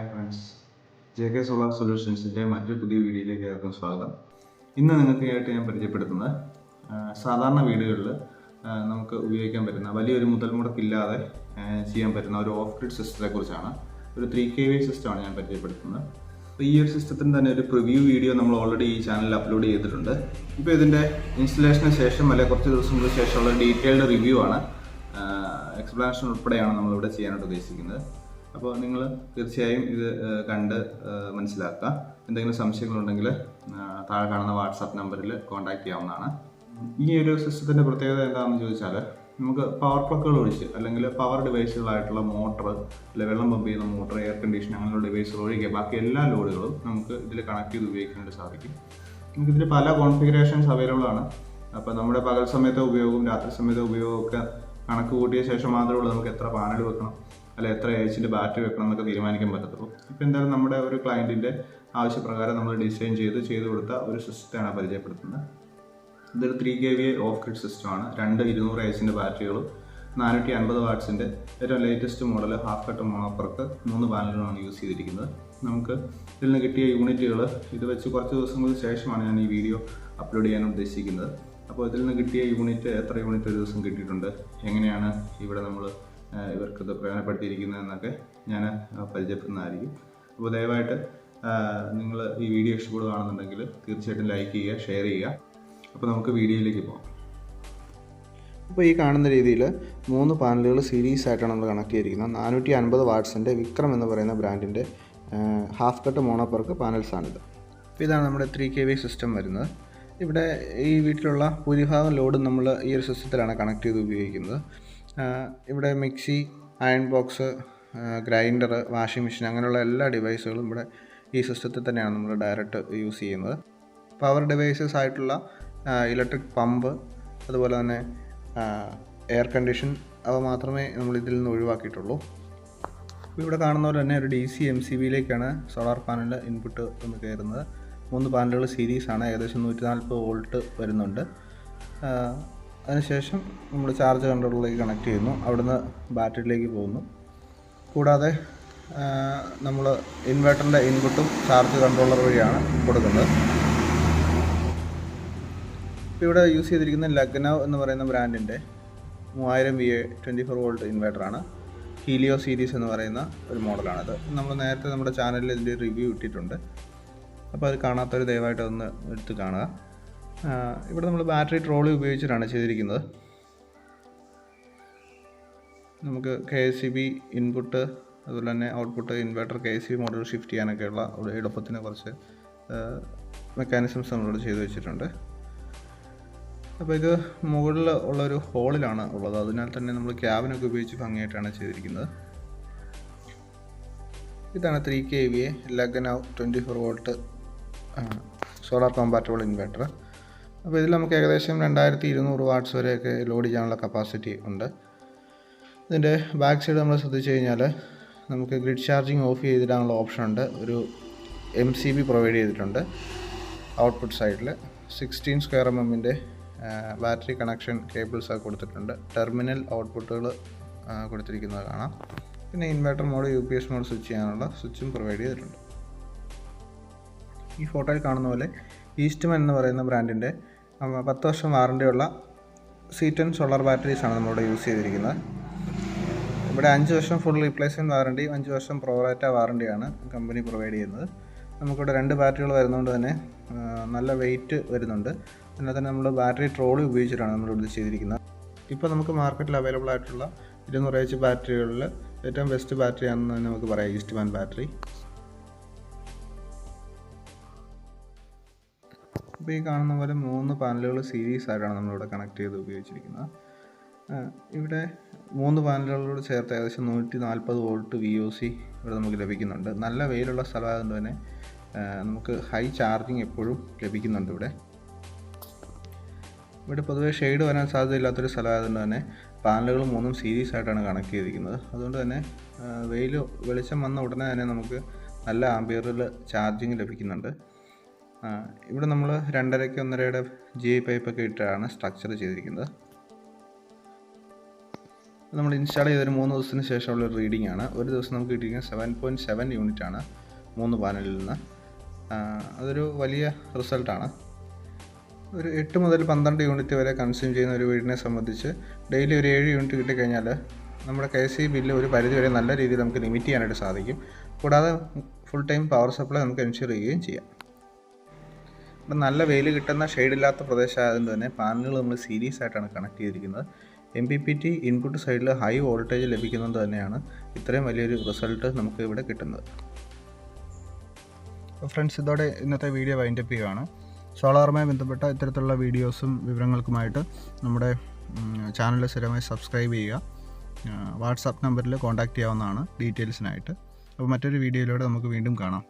Hi friends J K solar സൊല്യൂഷൻസിന്റെ മറ്റൊരു പുതിയ വീഡിയോയിലേക്ക് ഏവർക്കും സ്വാഗതം. ഇന്ന് നിങ്ങൾക്കായിട്ട് ഞാൻ പരിചയപ്പെടുത്തുന്നത് സാധാരണ വീടുകളിൽ നമുക്ക് ഉപയോഗിക്കാൻ പറ്റുന്ന വലിയൊരു മുതൽ മുടക്കില്ലാതെ ചെയ്യാൻ പറ്റുന്ന ഒരു ഓഫ് ഗ്രിഡ് സിസ്റ്റത്തെ കുറിച്ചാണ് ഒരു ത്രീ കെ വി സിസ്റ്റമാണ് ഞാൻ പരിചയപ്പെടുത്തുന്നത്. അപ്പോൾ ഈ ഒരു സിസ്റ്റത്തിന് തന്നെ ഒരു പ്രിവ്യൂ വീഡിയോ നമ്മൾ ഓൾറെഡി ഈ ചാനലിൽ അപ്ലോഡ് ചെയ്തിട്ടുണ്ട്. ഇപ്പോൾ ഇതിന്റെ ഇൻസ്റ്റലേഷന് ശേഷം അല്ലെങ്കിൽ കുറച്ച് ദിവസങ്ങൾക്ക് ശേഷമുള്ള ഡീറ്റെയിൽഡ് റിവ്യൂ ആണ് എക്സ്പ്ലനേഷൻ ഉൾപ്പെടെയാണ് നമ്മളിവിടെ ചെയ്യാനായിട്ട് ഉദ്ദേശിക്കുന്നത്. അപ്പോൾ നിങ്ങൾ തീർച്ചയായും ഇത് കണ്ട് മനസ്സിലാക്കുക. എന്തെങ്കിലും സംശയങ്ങളുണ്ടെങ്കിൽ താഴെ കാണുന്ന വാട്സാപ്പ് നമ്പറിൽ കോൺടാക്റ്റ് ചെയ്യാവുന്നതാണ്. ഈ ഒരു സിസ്റ്റത്തിന്റെ പ്രത്യേകത എന്താണെന്ന് ചോദിച്ചാൽ നമുക്ക് പവർ പ്ലക്കുകൾ ഒഴിച്ച് അല്ലെങ്കിൽ പവർ ഡിവൈസുകളായിട്ടുള്ള മോട്ടർ അല്ലെങ്കിൽ വെള്ളം പമ്പ് ചെയ്യുന്ന മോട്ടർ എയർ കണ്ടീഷൻ അങ്ങനെയുള്ള ഡിവൈസുകൾ ഒഴികെ ബാക്കി എല്ലാ ലോഡുകളും നമുക്ക് ഇതിൽ കണക്ട് ചെയ്ത് ഉപയോഗിക്കാനായിട്ട് സാധിക്കും. നമുക്കിതിൽ പല കോൺഫിഗറേഷൻസ് അവൈലബിൾ ആണ്. അപ്പോൾ നമ്മുടെ പകൽ സമയത്തെ ഉപയോഗവും രാത്രി സമയത്തെ ഉപയോഗവും ഒക്കെ കണക്ക് കൂട്ടിയ ശേഷം മാത്രമേ ഉള്ളൂ നമുക്ക് എത്ര പാനൽ വെക്കണം. അല്ല എത്ര ഏജിന്റെ ബാറ്ററി വെക്കണം എന്നൊക്കെ തീരുമാനിക്കാൻ പറ്റത്തുള്ളൂ. ഇപ്പോൾ എന്തായാലും നമ്മുടെ ഒരു ക്ലയന്റിന്റെ ആവശ്യപ്രകാരം നമ്മൾ ഡിസൈൻ ചെയ്ത് ചെയ്ത് കൊടുത്ത ഒരു സിസ്റ്റമാണ് പരിചയപ്പെടുത്തുന്നത്. ഇതൊരു three K V off grid സിസ്റ്റമാണ് രണ്ട് ഇരുന്നൂറ് ഏജിന്റെ ബാറ്ററികളും നാനൂറ്റി അൻപത് വാട്ട്സിന്റെ ഏറ്റവും ലേറ്റസ്റ്റ് മോഡൽ ഹാഫ് കട്ട് മോണോപ്പർക്ക് മൂന്ന് പാനലുകളാണ് യൂസ് ചെയ്തിരിക്കുന്നത്. നമുക്ക് ഇതിൽ നിന്ന് കിട്ടിയ യൂണിറ്റുകൾ ഇത് വെച്ച് കുറച്ച് ദിവസങ്ങൾക്ക് ശേഷമാണ് ഞാൻ ഈ വീഡിയോ അപ്ലോഡ് ചെയ്യാൻ ഉദ്ദേശിക്കുന്നത്. അപ്പോൾ ഇതിൽ നിന്ന് കിട്ടിയ യൂണിറ്റ് എത്ര യൂണിറ്റ് ഒരു ദിവസം കിട്ടിയിട്ടുണ്ട്? എങ്ങനെയാണ് ഇവിടെ നമ്മൾ ഇവർക്ക് ഇത് പ്രയോജനപ്പെടുത്തിയിരിക്കുന്നതെന്നൊക്കെ ഞാൻ പരിചയപ്പെടുന്നതായിരിക്കും. അപ്പോൾ ദയവായിട്ട് നിങ്ങൾ ഈ വീഡിയോ ഇഷ്ടപ്പെടുകയാണെന്നുണ്ടെങ്കിൽ തീർച്ചയായിട്ടും ലൈക്ക് ചെയ്യുക ഷെയർ ചെയ്യുക. അപ്പോൾ നമുക്ക് വീഡിയോയിലേക്ക് പോകാം അപ്പോൾ ഈ കാണുന്ന രീതിയിൽ മൂന്ന് പാനലുകൾ സീരീസ് ആയിട്ടാണ് നമ്മൾ കണക്ട് ചെയ്തിരിക്കുന്നത്. നാനൂറ്റി അൻപത് വാട്ട്സിന്റെ വിക്രം എന്ന് പറയുന്ന ബ്രാൻഡിന്റെ ഹാഫ് കട്ട് മോണോപ്പർക്ക് പാനൽസാണിത് അപ്പോൾ ഇതാണ് നമ്മുടെ ത്രീ കെ വി സിസ്റ്റം വരുന്നത്. ഇവിടെ ഈ വീട്ടിലുള്ള ഭൂരിഭാഗം ലോഡും നമ്മൾ ഈ ഒരു സിസ്റ്റത്തിലാണ് കണക്ട് ചെയ്ത് ഉപയോഗിക്കുന്നത്. ഇവിടെ mixie iron box grinder washing machine അങ്ങനെയുള്ള എല്ലാ ഡിവൈസുകളും ഇവിടെ ഈ സിസ്റ്റത്തിൽ തന്നെയാണ് നമ്മൾ ഡയറക്റ്റ് യൂസ് ചെയ്യുന്നത്. പവർ ഡിവൈസസ് ആയിട്ടുള്ള ഇലക്ട്രിക് പമ്പ് അതുപോലെ തന്നെ എയർ കണ്ടീഷൻ അവ മാത്രമേ നമ്മൾ ഇതിൽ നിന്ന് ഒഴിവാക്കിയിട്ടുള്ളൂ. ഇവിടെ കാണുന്ന പോലെ തന്നെ ഒരു ഡി സി എം സി ബിയിലേക്കാണ് സോളാർ പാനലിന്റെ ഇൻപുട്ട് ഒന്ന് കയറുന്നത്. മൂന്ന് പാനലുകൾ സീരീസ് ആണ് ഏകദേശം നൂറ്റി നാൽപ്പത് വോൾട്ട് വരുന്നുണ്ട് അതിനുശേഷം നമ്മൾ ചാർജ് കൺട്രോളിലേക്ക് കണക്ട് ചെയ്യുന്നു. അവിടുന്ന് ബാറ്ററിയിലേക്ക് പോകുന്നു. കൂടാതെ നമ്മൾ ഇൻവെർട്ടറിന്റെ ഇൻപുട്ടും ചാർജ് കൺട്രോളർ വഴിയാണ് കൊടുക്കുന്നത്. ഇപ്പോൾ ഇവിടെ യൂസ് ചെയ്തിരിക്കുന്ന ലഗ്നവ് എന്ന് പറയുന്ന ബ്രാൻഡിന്റെ മൂവായിരം V A twenty four volt ഇൻവെർട്ടറാണ് Helio series എന്ന് പറയുന്ന ഒരു മോഡലാണത് നമ്മൾ നേരത്തെ നമ്മുടെ ചാനലിൽ ഇതിന്റെ റിവ്യൂ ഇട്ടിട്ടുണ്ട്. അപ്പോൾ അത് കാണാത്തവർ ദയവായിട്ട് ഒന്ന് എടുത്ത് കാണുക. ഇവിടെ നമ്മൾ ബാറ്ററി ട്രോളി ഉപയോഗിച്ചിട്ടാണ് ചെയ്തിരിക്കുന്നത്. നമുക്ക് K S C B input അതുപോലെ തന്നെ output inverter K S C B model shift ചെയ്യാനൊക്കെയുള്ള ഒരു എളുപ്പത്തിന് കുറച്ച് മെക്കാനിസംസ് നമ്മളോട് ചെയ്തു വെച്ചിട്ടുണ്ട്. അപ്പോൾ ഇത് മുകളിൽ ഉള്ള ഒരു ഹോളിലാണ് ഉള്ളത്. അതിനാൽ തന്നെ നമ്മൾ ക്യാബിനൊക്കെ ഉപയോഗിച്ച് ഭംഗിയായിട്ടാണ് ചെയ്തിരിക്കുന്നത്. ഇതാണ് three K V A ലഗനവ് twenty four volt solar compatible inverter അപ്പോൾ ഇതിൽ നമുക്ക് ഏകദേശം രണ്ടായിരത്തി ഇരുന്നൂറ് വാട്ട്സ് വരെയൊക്കെ ലോഡ് ചെയ്യാനുള്ള കപ്പാസിറ്റി ഉണ്ട്. ഇതിന്റെ ബാക്ക് സൈഡ് നമ്മൾ ശ്രദ്ധിച്ചു കഴിഞ്ഞാൽ നമുക്ക് ഗ്രിഡ് ചാർജിങ് ഓഫ് ചെയ്തിടാനുള്ള ഓപ്ഷൻ ഉണ്ട്. ഒരു എം സി ബി പ്രൊവൈഡ് ചെയ്തിട്ടുണ്ട് ഔട്ട്പുട്ട് സൈഡിൽ. സിക്സ്റ്റീൻ സ്ക്വയർ എം എമ്മിന്റെ ബാറ്ററി കണക്ഷൻ കേബിൾസ് ഒക്കെ കൊടുത്തിട്ടുണ്ട്. ടെർമിനൽ ഔട്ട്പുട്ടുകൾ കൊടുത്തിരിക്കുന്നത് കാണാം. പിന്നെ inverter mode U P S mode switch ചെയ്യാനുള്ള സ്വിച്ചും പ്രൊവൈഡ് ചെയ്തിട്ടുണ്ട്. ഈ ഫോട്ടോയിൽ കാണുന്ന പോലെ ഈസ്റ്റ്മൻ എന്ന് പറയുന്ന ബ്രാൻഡിന്റെ പത്ത് വർഷം വാറണ്ടിയുള്ള സി ടെൻ സോളാർ ബാറ്ററീസാണ് നമ്മളിവിടെ യൂസ് ചെയ്തിരിക്കുന്നത്. ഇവിടെ അഞ്ച് വർഷം ഫുൾ റീപ്ലേസ്മെന്റ് വാറണ്ടി അഞ്ച് വർഷം പ്രോറാറ്റ വാറണ്ടിയാണ് കമ്പനി പ്രൊവൈഡ് ചെയ്യുന്നത്. നമുക്കിവിടെ രണ്ട് ബാറ്ററികൾ വരുന്നതുകൊണ്ട് തന്നെ നല്ല വെയിറ്റ് വരുന്നുണ്ട്. അതിനാൽ തന്നെ നമ്മൾ ബാറ്ററി ട്രോളി ഉപയോഗിച്ചിട്ടാണ് നമ്മളിവിടെ ചെയ്തിരിക്കുന്നത്. ഇപ്പോൾ നമുക്ക് മാർക്കറ്റിൽ അവൈലബിൾ ആയിട്ടുള്ള ഇരുന്നൂറ് എച്ച് ബാറ്ററികളിൽ ഏറ്റവും ബെസ്റ്റ് ബാറ്ററിയാണെന്ന് തന്നെ നമുക്ക് പറയാം ഈസ്റ്റ് വാൻ ബാറ്ററി ഇപ്പോൾ ഈ കാണുന്ന പോലെ മൂന്ന് പാനലുകൾ സീരീസ് ആയിട്ടാണ് നമ്മളിവിടെ കണക്ട് ചെയ്ത് ഉപയോഗിച്ചിരിക്കുന്നത്. ഇവിടെ മൂന്ന് പാനലുകളോട് ചേർത്ത് ഏകദേശം നൂറ്റി നാൽപ്പത് വോൾട്ട് വി ഒ സി ഇവിടെ നമുക്ക് ലഭിക്കുന്നുണ്ട്. നല്ല വെയിലുള്ള സ്ഥലമായതുകൊണ്ട് തന്നെ നമുക്ക് ഹൈ ചാർജിങ് എപ്പോഴും ലഭിക്കുന്നുണ്ട് ഇവിടെ. ഇവിടെ പൊതുവേ ഷെയ്ഡ് വരാൻ സാധ്യതയില്ലാത്തൊരു സ്ഥലമായതുകൊണ്ട് തന്നെ പാനലുകൾ മൂന്നും സീരീസ് ആയിട്ടാണ് കണക്ട് ചെയ്തിരിക്കുന്നത്. അതുകൊണ്ട് തന്നെ വെയിൽ വെളിച്ചം വന്ന ഉടനെ തന്നെ നമുക്ക് നല്ല ആംബിയറിൽ ചാർജിങ് ലഭിക്കുന്നുണ്ട്. ഇവിടെ നമ്മൾ രണ്ടരയ്ക്ക് ഒന്നരയുടെ ജി ഐ പൈപ്പൊക്കെ ഇട്ടാണ് സ്ട്രക്ചർ ചെയ്തിരിക്കുന്നത്. നമ്മൾ ഇൻസ്റ്റാൾ ചെയ്തൊരു മൂന്ന് ദിവസത്തിന് ശേഷമുള്ള ഒരു റീഡിംഗ് ആണ്. ഒരു ദിവസം നമുക്ക് കിട്ടിയിരിക്കുന്നത് സെവൻ പോയിന്റ് സെവൻ യൂണിറ്റ് ആണ് മൂന്ന് പാനലിൽ നിന്ന്. അതൊരു വലിയ റിസൾട്ടാണ് ഒരു എട്ട് മുതൽ പന്ത്രണ്ട് യൂണിറ്റ് വരെ കൺസ്യൂം ചെയ്യുന്ന ഒരു വീടിനെ സംബന്ധിച്ച് ഡെയിലി ഒരു ഏഴ് യൂണിറ്റ് കിട്ടിക്കഴിഞ്ഞാൽ നമ്മുടെ കെ സി ബില്ല് ഒരു പരിധി വരെ നല്ല രീതിയിൽ നമുക്ക് ലിമിറ്റ് ചെയ്യാനായിട്ട് സാധിക്കും. കൂടാതെ ഫുൾ ടൈം പവർ സപ്ലൈ നമുക്ക് എൻഷുർ ചെയ്യുകയും ചെയ്യാം. ഇവിടെ നല്ല വെയിൽ കിട്ടുന്ന ഷെയ്ഡില്ലാത്ത പ്രദേശമായതുകൊണ്ട് തന്നെ പാനലുകൾ നമ്മൾ സീരീസ് ആയിട്ടാണ് കണക്ട് ചെയ്തിരിക്കുന്നത്. M P P T input സൈഡിൽ ഹൈ വോൾട്ടേജ് ലഭിക്കുന്നത് തന്നെയാണ് ഇത്രയും വലിയൊരു റിസൾട്ട് നമുക്ക് ഇവിടെ കിട്ടുന്നത്. ഫ്രണ്ട്സ് ഇതോടെ ഇന്നത്തെ വീഡിയോ വൈൻഡപ്പ് ചെയ്യുകയാണ്. സോളാറുമായി ബന്ധപ്പെട്ട ഇത്തരത്തിലുള്ള വീഡിയോസും വിവരങ്ങൾക്കുമായിട്ട് നമ്മുടെ ചാനൽ സ്ഥിരമായി സബ്സ്ക്രൈബ് ചെയ്യുക. വാട്സാപ്പ് നമ്പറിൽ കോൺടാക്റ്റ് ചെയ്യാവുന്നതാണ് ഡീറ്റെയിൽസിനായിട്ട് അപ്പോൾ മറ്റൊരു വീഡിയോയിലൂടെ നമുക്ക് വീണ്ടും കാണാം.